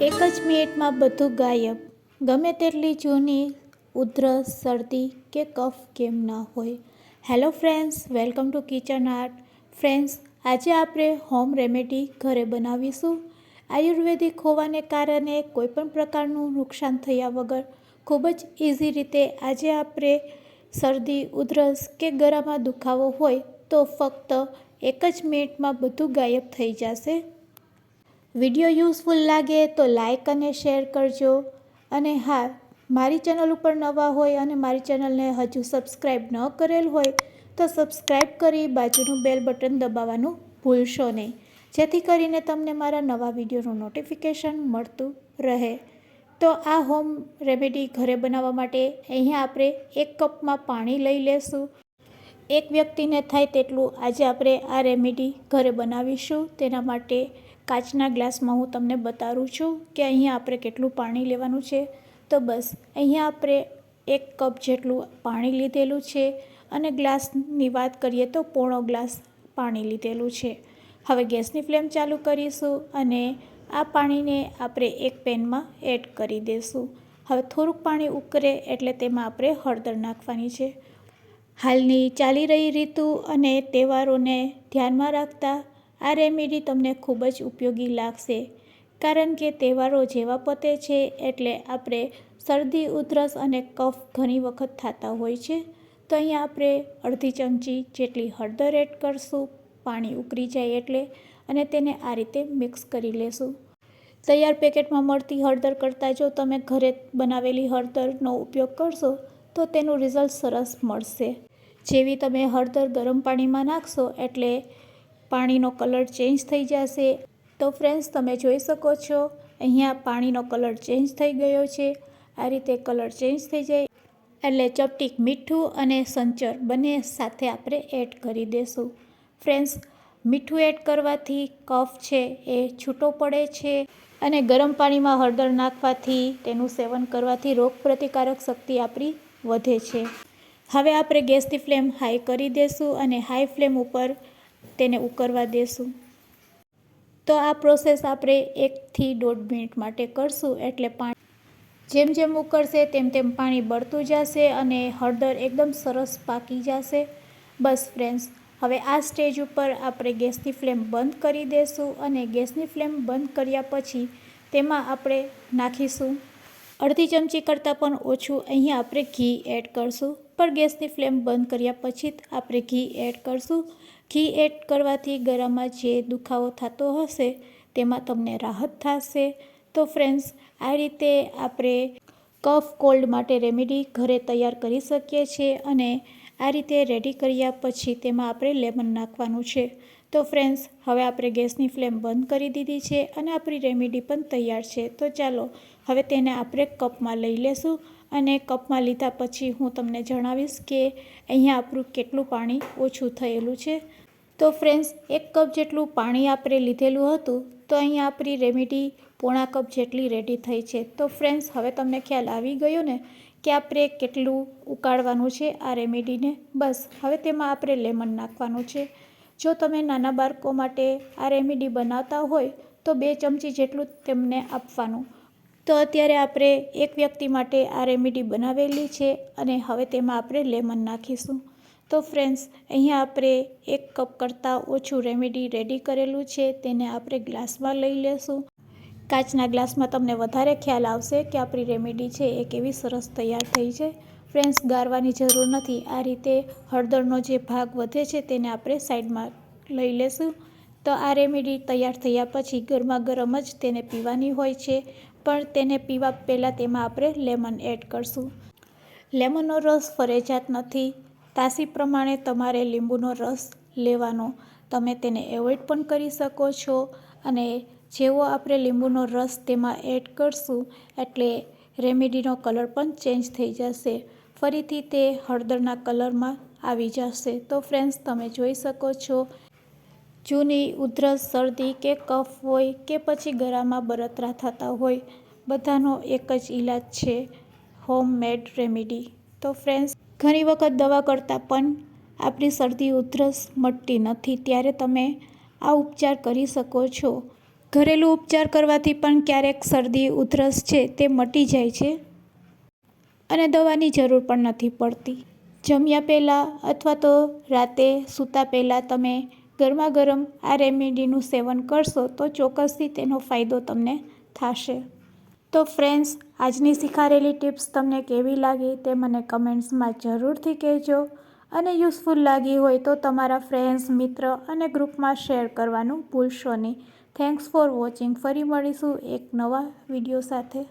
જ મિનિટમાં બધું ગાયબ. ગમે તેટલી જૂની ઉધરસ શરદી કે કફ કેમ ન હોય. Hello friends, welcome to kitchen art. Friends, આજે આપણે હોમ રેમેડી ઘરે બનાવીશું. આયુર્વેદિક હોવાને કારણે કોઈપણ પ્રકારનું નુકસાન થયા વગર ખૂબ જ ઇઝી રીતે આજે આપણે શરદી ઉધરસ કે ગળામાં દુખાવો હોય તો ફક્ત એક જ મિનિટમાં બધું ગાયબ થઈ જશે. વીડિયો યુઝફુલ લાગે તો લાઇક અને શેર કરજો. અને હા, મારી ચેનલ ઉપર નવા હોય અને મારી ચેનલને હજુ સબસ્ક્રાઈબ ન કરેલ હોય, તો સબસ્ક્રાઈબ કરી બાજુનું બેલ બટન દબાવવાનું ભૂલશો નહીં. જેથી કરીને તમને મારા નવા વિડીયોનું નોટિફિકેશન મળતું રહે. તો આ હોમ રેમેડી ઘરે બનાવવા માટે અહીંયા આપણે એક કપમાં પાણી લઈ લેશું. એક વ્યક્તિને થાય તેટલું આજે આપણે આ રેમેડી ઘરે બનાવીશું. તેના માટે કાચના ગ્લાસમાં હું તમને બતાવું છું કે અહીંયા આપણે કેટલું પાણી લેવાનું છે. તો બસ, અહીંયા આપણે એક કપ જેટલું પાણી લીધેલું છે અને ગ્લાસની વાત કરીએ તો પોણો ગ્લાસ પાણી લીધેલું છે. હવે ગેસની ફ્લેમ ચાલુ કરીશું અને આ પાણીને આપણે એક પેનમાં એડ કરી દઈશું હવે થોડુંક પાણી ઉકરે એટલે તેમાં આપણે હળદર નાખવાની છે. હાલની ચાલી રહી ઋતુ અને તહેવારોને ધ્યાનમાં રાખતા આ રેમેડી તમને ખૂબ જ ઉપયોગી લાગશે, કારણ કે તહેવારો જેવા પતે છે એટલે આપણે શરદી, ઉધરસ અને કફ ઘણી વખત થતા હોય છે. તો અહીંયા આપણે અડધી ચમચી જેટલી હળદર એડ કરશું, પાણી ઉકળી જાય એટલે, અને તેને આ રીતે મિક્સ કરી લેશું. તૈયાર પેકેટમાં મળતી હળદર કરતાં જો તમે ઘરે બનાવેલી હળદરનો ઉપયોગ કરશો, તો તેનું રિઝલ્ટ સરસ મળશે. જેવી તમે હળદર ગરમ પાણીમાં નાખશો એટલે પાણીનો કલર ચેન્જ થઈ જશે. તો ફ્રેન્ડ્સ, તમે જોઈ શકો છો, અહીંયા પાણીનો કલર ચેન્જ થઈ ગયો છે. આ રીતે કલર ચેન્જ થઈ જાય. એટલે ચપટીક મીઠું અને સંચર બંને સાથે આપણે એડ કરી દઈશું ફ્રેન્ડ્સ, મીઠું એડ કરવાથી કફ છે એ છૂટો પડે છે અને ગરમ પાણીમાં હળદર નાખવાથી તેનું સેવન કરવાથી રોગ પ્રતિકારક શક્તિ આપણી વધે છે. હવે આપણે ગેસની ફ્લેમ હાઈ કરી દઈશું અને હાઈ ફ્લેમ ઉપર તેને ઉકરવા દેશું. તો આ પ્રોસેસ આપણે એકથી દોઢ મિનિટ માટે કરશું એટલે પાણી જેમ જેમ ઉકળશે તેમ તેમ પાણી બળતું જશે અને હળદર એકદમ સરસ પાકી જશે. બસ ફ્રેન્ડ્સ હવે આ સ્ટેજ ઉપર આપણે ગેસની ફ્લેમ બંધ કરી દઈશું અને ગેસની ફ્લેમ બંધ કર્યા પછી તેમાં આપણે નાખીશું. અડધી ચમચી કરતાં પણ ઓછું અહીંયા આપણે ઘી એડ કરશું. પણ ગેસની ફ્લેમ બંધ કર્યા પછી આપણે ઘી એડ કરશું. ઘી એડ કરવાથી ગળામાં જે દુખાવો થતો હશે, તેમાં તમને રાહત થશે. તો ફ્રેન્ડ્સ આ રીતે આપણે કફ કોલ્ડ માટે રેમેડી ઘરે તૈયાર કરી શકીએ છીએ અને આ રીતે રેડી કર્યા પછી તેમાં આપણે લેમન નાખવાનું છે. તો ફ્રેન્ડ્સ, હવે આપણે ગેસની ફ્લેમ બંધ કરી દીધી છે અને આપણી રેમેડી પણ તૈયાર છે. તો ચાલો, હવે તેને આપણે કપમાં લઈ લેશું અને કપમાં લીધા પછી હું તમને જણાવીશ કે અહીંયા આપણું કેટલું પાણી ઓછું થયેલું છે. તો ફ્રેન્ડ્સ, એક કપ જેટલું પાણી આપણે લીધેલું હતું તો અહીંયા આપણી રેમેડી પોણા કપ જેટલી રેડી થઈ છે. તો ફ્રેન્ડ્સ, હવે તમને ખ્યાલ આવી ગયો ને કે આપણે કેટલું ઉકાળવાનું છે આ રેમેડીને? બસ, હવે તેમાં આપણે લેમન નાખવાનું છે. જો તમે નાના બાળકો માટે આ રેમેડી બનાવતા હોય, તો બે ચમચી જેટલું તેમને આપવાનું. તો અત્યારે આપણે એક વ્યક્તિ માટે આ રેમેડી બનાવેલી છે અને હવે તેમાં આપણે લેમન નાખીશું. તો ફ્રેન્ડ્સ, અહીંયા આપણે એક કપ કરતાં ઓછું રેમેડી રેડી કરેલું છે, તેને આપણે ગ્લાસમાં લઈ લેશું. કાચના ગ્લાસમાં તમને વધારે ખ્યાલ આવશે કે આપણી રેમેડી છે એ કેવી સરસ તૈયાર થઈ છે. ફ્રેન્ડ્સ ગારવાની જરૂર નથી. આ રીતે હળદરનો જે ભાગ વધે છે તેને આપણે સાઈડમાં લઈ લેશું. તો આ રેમેડી તૈયાર થયા પછી ગરમા ગરમ જ તેને પીવાની હોય છે. પણ તેને પીવા પહેલાં તેમાં આપણે લેમન એડ કરશું. લેમનનો રસ ફરજિયાત નથી. તાસી પ્રમાણે તમારે લીંબુનો રસ લેવાનો. તમે તેને એવોઇડ પણ કરી શકો છો. અને જેવો આપણે લીંબુનો રસ તેમાં એડ કરશું એટલે રેમેડીનો કલર પણ ચેન્જ થઈ જશે. ફરીથી તે હળદરના કલરમાં આવી જશે. તો ફ્રેન્ડ્સ, તમે જોઈ શકો છો, જૂની ઉધરસ, શરદી કે કફ હોય કે પછી ગળામાં બળતરા થતા હોય, બધાનો એક જ ઈલાજ છે, હોમ મેડ રેમેડી. તો ફ્રેન્ડ્સ, ઘણી વખત દવા કરતાં પણ આપણી શરદી, ઉધરસ મટતી નથી. ત્યારે તમે આ ઉપચાર કરી શકો છો. ઘરેલું ઉપચાર કરવાથી પણ ક્યારેક શરદી, ઉધરસ છે તે મટી જાય છે. અને દવાની જરૂર પણ નથી પડતી. જમ્યા પહેલાં અથવા તો રાતે સૂતા પહેલાં તમે ગરમા ગરમ આ રેમેડીનું સેવન કરશો તો ચોક્કસથી તેનો ફાયદો તમને થશે. તો ફ્રેન્ડ્સ, આજની શીખારેલી ટિપ્સ તમને કેવી લાગી તે મને કમેન્ટ્સમાં જરૂરથી કહેજો. અને યુઝફુલ લાગી હોય તો તમારા ફ્રેન્ડ્સ, મિત્ર અને ગ્રુપમાં શેર કરવાનું ભૂલશો નહીં. Thanks for watching. ફરી મળીશું એક નવા વીડિયો સાથે.